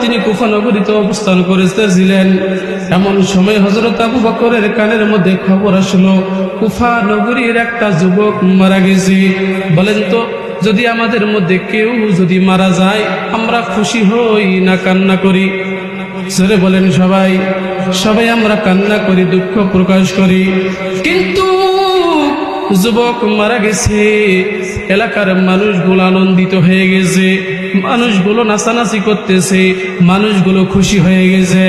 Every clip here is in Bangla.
তিনি কুফা নগরীতে অবস্থান করেছিলেন। এমন সময় হযরত আবু বকরের কানের মধ্যে খবর আসলো, কুফা একটা যুবক মারা গেছে। বলেন তো, যদি আমাদের মধ্যে কেউ যদি মারা যায়, আমরা খুশি হই না কান্না করি? সরে বলেন সবাই। সবাই আমরা কান্না করি, দুঃখ প্রকাশ করি। কিন্তু যুবক মারা গেছে। এলাকার মানুষগুলো আনন্দিত হয়ে গেছে, মানুষগুলো নাচানাচি করতেছে, মানুষগুলো খুশি হয়ে গেছে।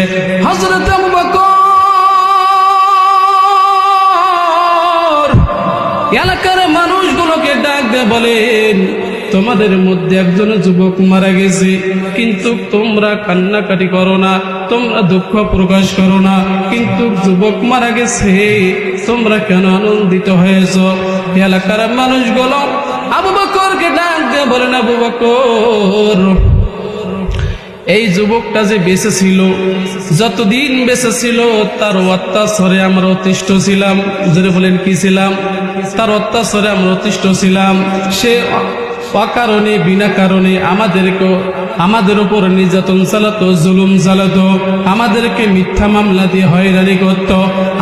হজরত এলাকার মানুষগুলোকে ডাক দিয়ে বলেন, তোমাদের মধ্যে একজন যুবক মারা গেছে, কিন্তু তোমরা কান্নাকাটি করো না, তোমরা দুঃখ প্রকাশ করো না, কিন্তু যুবক মারা গেছে, তোমরা কেন আনন্দিত হয়েছ? এলাকার মানুষগুলো বলেন আবু বকর, এই যুবকটা যে বেঁচে ছিল, যতদিন বেঁচে ছিল, তার অত্যাচারে আমরা অতিষ্ঠ ছিলাম। যদি বলেন, কি ছিলাম? তার অত্যাচারে আমরা অতিষ্ঠ ছিলাম। সে অকারণে, বিনা কারণে আমাদেরকে, আমাদের উপর নির্যাতন চালাতো, জুলুম চালাতো, আমাদেরকে মিথ্যা মামলা দিয়ে হয়রানি করত,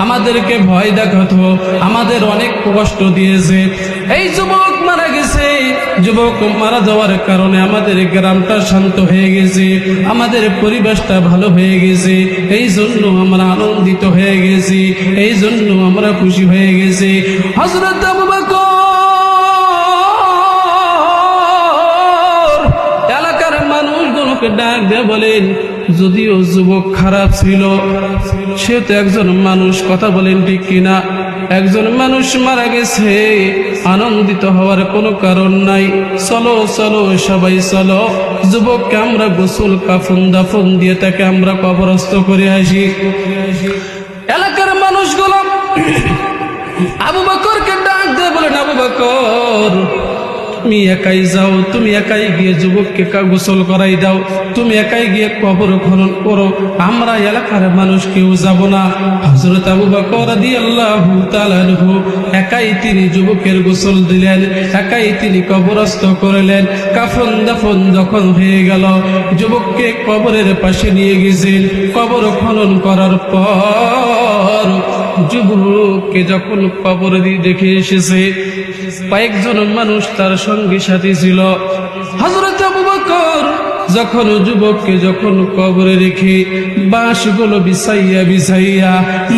আমাদেরকে ভয় দেখাতো, আমাদের অনেক কষ্ট দিয়েছে। এই যুবক মারা গেছে। যুবক মারা যাওয়ার কারণে আমাদের গ্রামটা শান্ত হয়ে গেছে, আমাদের পরিবেশটা ভালো হয়ে গেছে, এই জন্য আমরা আনন্দিত হয়ে গেছি, এই জন্য আমরা খুশি হয়ে গেছি। হজরত মানুষগুলোকে ডাক দিয়ে বলেন, যদিও যুবক খারাপ ছিল সে তো একজন মানুষ কথা বলেন ঠিক কিনা? একজন মানুষ মারা গেছে, আনন্দিত হওয়ার কোনো কারণ নাই। চলো চলো, সবাই চলো। যুবককে আমরা গোসল, কাফন, দাফন দিয়ে তাকে আমরা কবরস্থ করে আসি। এলাকার মানুষগুলো আবু বকরকে ডাক দিয়ে বলেন, আবু বকর তুমি একাই যাও, তুমি একাই গিয়ে যুবককে গোসল করাই দাও, তুমি একাই গিয়ে কবর খনন করো, আমরা এলাকার মানুষ কেউ যাব না। হজরত আবু বকর তাআলা আনহু একাই তিনি যুবকের গোসল দিলেন, একাই তিনি কবরস্থ করলেন। কাফন দাফন যখন হয়ে গেল, যুবককে কবরের পাশে নিয়ে গেছেন কবর খনন করার পর যুবককে যখন কবর দিয়ে দেখে এসেছে কয়েকজন মানুষ তার সঙ্গী সাথী ছিল। হজরত যখন যুবককে যখন কবরে রেখে বাঁশগুলো বিছাইয়া বিছাইয়া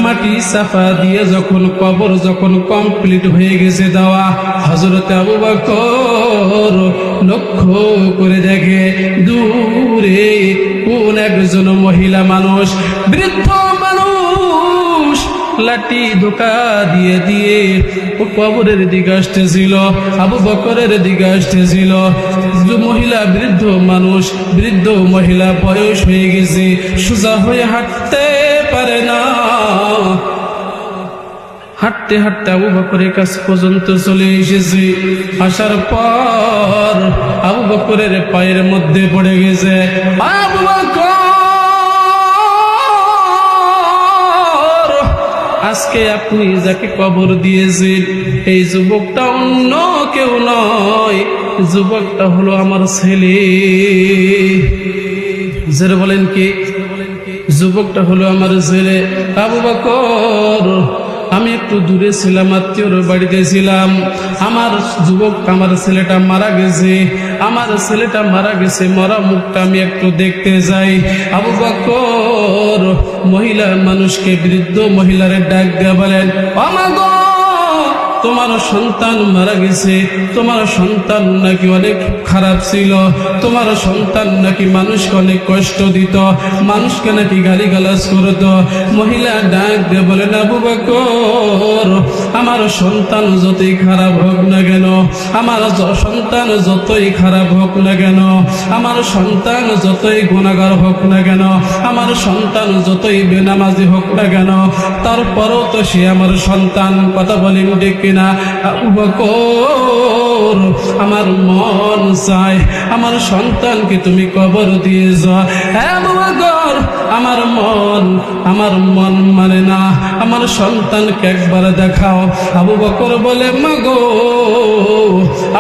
মাটি সাফা দিয়ে যখন কবর যখন কমপ্লিট হয়ে গেছে দেওয়া হজরত আবু বকর লক্ষ্য করে দেখে, দূরে কোন একজন মহিলা মানুষ, বৃদ্ধ মানুষ লাঠি ধোকা দিয়ে দিয়ে ও কবরের দিকে আসতেছিল, আবু বকরের দিকে আসতেছিল। মহিলা, বৃদ্ধ মানুষ, বৃদ্ধ মহিলা বয়স হয়ে গেছে, সোজা হয়ে হাঁটতে পারে না। হাঁটতে হাঁটতে আবু বকরের কাছ পর্যন্ত চলে এসেছে। আসার পর আবু বকরের পায়ের মধ্যে পড়ে গেছে। আবু বকর! আজকে আপনি যাকে কবর দিয়েছেন, এই যুবকটা অন্য কেউ নয়। যুবকটা হলো আমার ছেলে। যারা বলেন কি? যুবকটা হলো আমার ছেলে। আবু বকর আমি একটু দূরে ছিলাম, আত্মীয়র বাড়িতে ছিলাম আমার যুবক, আমার ছেলেটা মারা গেছে। আমার ছেলেটা মারা গেছে, মরা মুখটা আমি একটু দেখতে যাই। আবু বকর মহিলা মানুষকে বৃদ্ধ মহিলার ডাক দিয়ে বলেন আমাগো তোমার সন্তান মারা গেছে, তোমার সন্তান নাকি অনেক খারাপ ছিল, তোমার সন্তান নাকি মানুষকে অনেক কষ্ট দিত, মানুষকে নাকি গালি গালাজ করত। মহিলা ডাক দিয়ে বলে না বকর, আমার সন্তান যতই খারাপ হোক না কেন, আমার সন্তান যতই খারাপ হোক না কেন, আমার সন্তান যতই গুণাগার হোক না কেন, আমার সন্তান যতই বেনামাজি হোক না কেন, তারপরও তো সে আমার সন্তান। কথা বলি ডেকে। আমার মন চায়, আমার সন্তানকে তুমি কবর দিয়ে যা হ্যাঁ আমার মন আমার মন মানে না, আমার সন্তানকে একবার দেখাও। আবু বকর বলে, মাগো,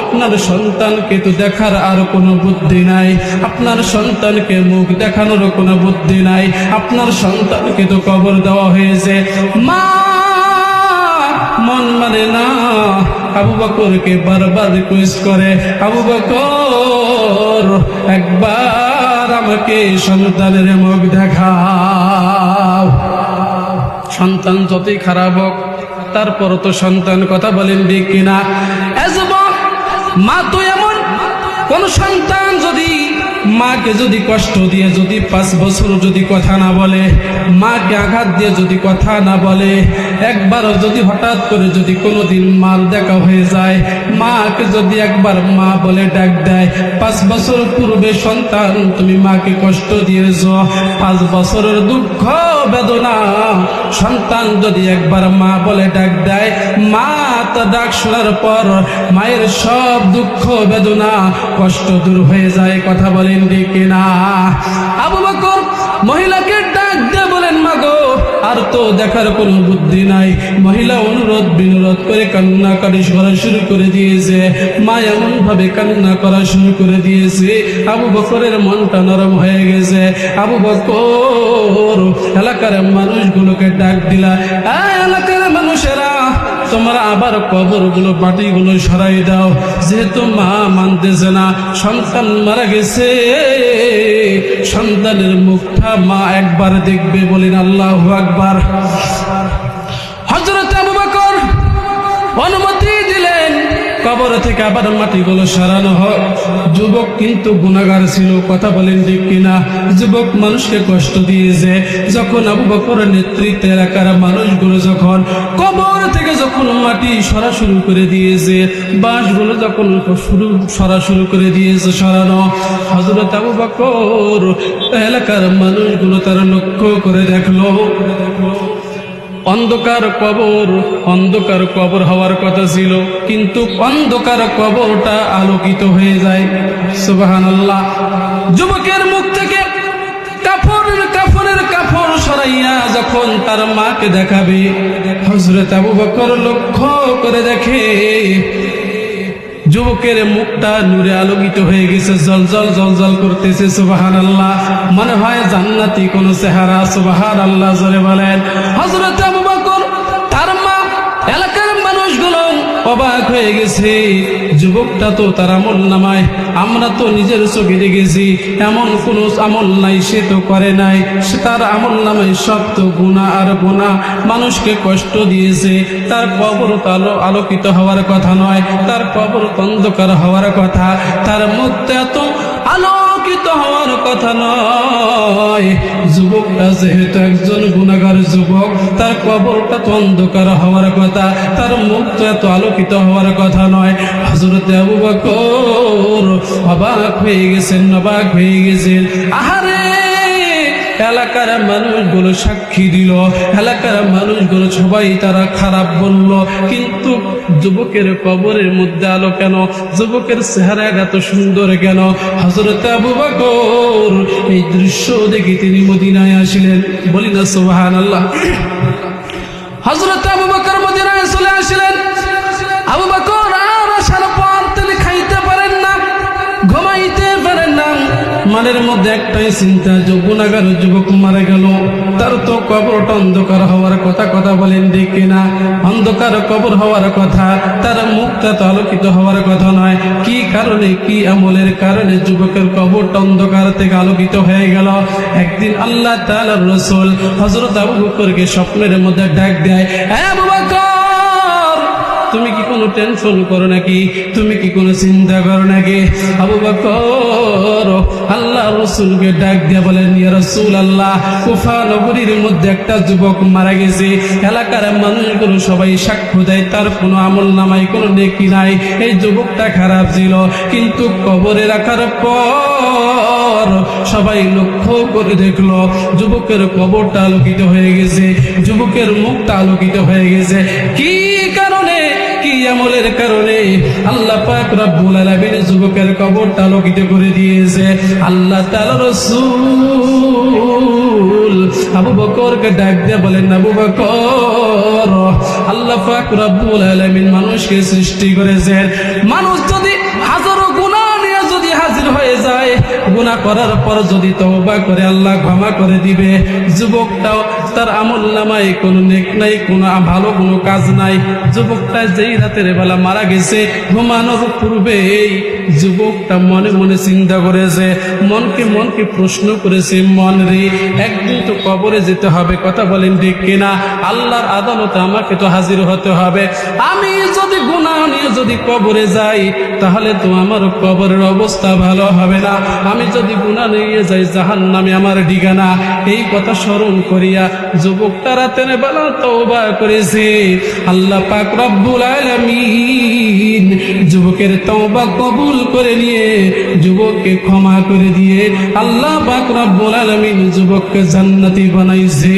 আপনার সন্তানকে তো দেখার আর কোনো বুদ্ধি নাই, আপনার সন্তানকে মুখ দেখানোর কোনো বুদ্ধি নাই, আপনার সন্তানকে তো কবর দেওয়া হয়েছে। মা মন মানে না। আবু বকরকে বারবার রিকোয়েস্ট করে, আবু বকর, একবার আমাকে সন্তানের মুখ দেখাও। সন্তান যতই খারাপ হোক তারপর তো সন্তান কথা বলেন ঠিক কিনা? মা তো এমন, কোন সন্তান যদি মাকে যদি কষ্ট দিয়ে যদি পাঁচ বছর যদি কথা না বলে, মাকে আঘাত দিয়ে যদি কথা না বলে, একবারও যদি হঠাৎ করে যদি কোনোদিন মাল দেখা হয়ে যায়, মাকে যদি একবার মা বলে ডাক দেয়, পাঁচ বছর পূর্বে সন্তান তুমি মাকে কষ্ট দিয়েছ, পাঁচ বছরের দুঃখ, বেদনা, সন্তান যদি একবার মা বলে ডাক দেয়, মা তা ডাক শোনার পর মায়ের সব দুঃখ, বেদনা কষ্ট দূর হয়ে যায়, কথা বলেন ডেকে না। আবু বকর মহিলাকে ডাক দিয়ে বলেন, মাগো, আর তো দেখার কোনো বুদ্ধি নাই। মহিলা অনুরোধ, বিনোরোধ করে কান্না কাটি করা শুরু করে দিয়েছে। মা এমন ভাবে কান্না করা শুরু করে দিয়েছে। আবু বকরের মনটা নরম হয়ে গেছে। আবু বকর, এলাকার মানুষগুলোকে ডাক দিলা, "এই এলাকার মানুষেরা, তোমরা আবার কবরগুলো মাটি গুলো সরাই দাও। যেহেতু মা মানতেছে না, সন্তান মারা গেছে। সন্তানের মুখটা মা একবার দেখবে বলেন আল্লাহ একবার হজরত আবু অনুমতি কবর থেকে আবার মাটিগুলো সরানো হয়। যুবক কিন্তু গুণাগার ছিল, কথা বলেন ঠিক কিনা? যুবক মানুষকে কষ্ট দিয়েছে যখন আবু বকরের নেতৃত্বে এলাকার মানুষগুলো যখন কবর থেকে যখন মাটি সরা শুরু করে দিয়েছে, বাঁশগুলো যখন শুরু, সরা শুরু করে দিয়েছে সরানো হজরত আবু বকর এলাকার মানুষগুলো তারা লক্ষ্য করে দেখল। অন্ধকার কবর অন্ধকার কবর হওয়ার কথা ছিল। কিন্তু অন্ধকার কবরটা আলোকিত হয়ে যায়। সুবাহান যুবকের মুখ থেকে কাপড়ের কাপড়ের কাপড় সরাইয়া যখন তার মাকে দেখাবে হজরত আবু বকর লক্ষ্য করে দেখে যুবকের মুখটা নূরে আলোকিত হয়ে গেছে জল জল জল জল করতেছে সুবাহান আল্লাহ মনে হয় জান্নাতি কোন চেহারা সুবাহান আল্লাহ জোরে বলেন। হজরত অবাক হয়ে গেছে। যুবকটা তো তার আমল নামায়, আমরা তো নিজের চোখে দেখেছি। এমন কোন আমল নাই, সে তো করে নাই। সে তার আমল নামায় সব তো গুণা আর গুণা মানুষকে কষ্ট দিয়েছে। তার কবর আলো আলোকিত হওয়ার কথা নয়। তার কবর অন্ধকার হওয়ার কথা। তার মধ্যে এত আলোকিত হওয়ার কথা নয়। যুবকটা যেহেতু একজন গুণাগার যুবক, তার কবরটা তো অন্ধকার হওয়ার কথা, তার মুখ তো এত আলোকিত হওয়ার কথা নয়। হজরত আবু বাকর অবাক হয়ে গেছেন, অবাক হয়ে গেছেন। আহারে এলাকার মানুষগুলো সাক্ষী দিল। এলাকার মানুষগুলো সবাই তারা খারাপ বলল। কিন্তু যুবকের কবরের মধ্যে আলো কেন? যুবকের চেহারা এত সুন্দর কেন? হজরত আবু বকর এই দৃশ্য দেখে তিনি মদিনায় আসিলেন। বলি না সোহান আল্লাহ হজরত আবু বকর মদিনায় চলে আসিলেন। মনের মধ্যে একটাই চিন্তা, যে যুবক মারা গেল। তার তো কবরটা অন্ধকার হওয়ার কথা কথা বলেন দেখে না অন্ধকার কবর হওয়ার কথা, তার মুখটা তো আলোকিত হওয়ার কথা নয়। কি কারণে, কি আমলের কারণে যুবকের কবরটা অন্ধকার থেকে আলোকিত হয়ে গেল? একদিন আল্লাহ তাআলার রসুল হজরত আবু বকরকে স্বপ্নের মধ্যে ডাক দেয়, "এ আবু বকর, তুমি কি কোনো টেনশন করো নাকি? তুমি কি কোনো চিন্তা করো নাকি? আবু বকর, আল্লাহ রসুলকে ডাক দিয়ে বলেন, ইয়া রসুল আল্লাহ কুফা নগরীর মধ্যে একটা যুবক মারা গেছে। এলাকার মানুষগুলো সবাই সাক্ষ্য দেয়, তার কোনো আমল নামাই কোনো নেকি নাই। এই যুবকটা খারাপ ছিল, কিন্তু কবরে রাখার পর সবাই লক্ষ্য করে দেখল, যুবকের কবরটা আলোকিত হয়ে গেছে, যুবকের মুখটা আলোকিত হয়ে গেছে। কি কারণে আমলের কারণে আল্লাহ পাক রব্বুল আলামিন যুবকের কবরটা আলোকিত করে দিয়েছে। আল্লাহ তাআলা রাসূল আবু বকরকে ডাক দিয়ে বলেন, আবু বকর, আল্লাহ পাক রব্বুল আলামিন মানুষকে সৃষ্টি করেছেন। মানুষ যদি গুনাহ করার পর যদি তওবা করে আল্লাহ ক্ষমা করে দিবে, যুবকটাও তার আমল নামায় কোনো নেক নাই, কোনো ভালো কোনো কাজ নাই। যুবকটা যেই রাতের বেলা মারা গেছে, ঘুমানোর পূর্বেই যুবকটা মনে মনে চিন্তা করেছে, মনকে মনকে প্রশ্ন করেছে, মন রে, একদিন তো কবরে যেতে হবে, কথা বলেন ঠিক কিনা? আল্লাহর আদালতে আমাকে তো হাজির হতে হবে। আমি যদি গুনাহ নিয়ে যদি কবরে যাই, তাহলে তো আমার কবরের অবস্থা ভালো হবে না। আমি যদি গুনাহ নিয়ে যাই জাহান নামে আমার ঠিকানা। এই কথা স্মরণ করিয়া যুবকটা রাতের বেলা তওবা করেছে। আল্লাহ পাক রব্বুল আলামিন যুবকের তওবা কবুল করে নিয়ে যুবককে ক্ষমা করে দিয়ে আল্লাহ পাক রব্বুল আলামিন যুবককে জান্নাতি বানাইছে।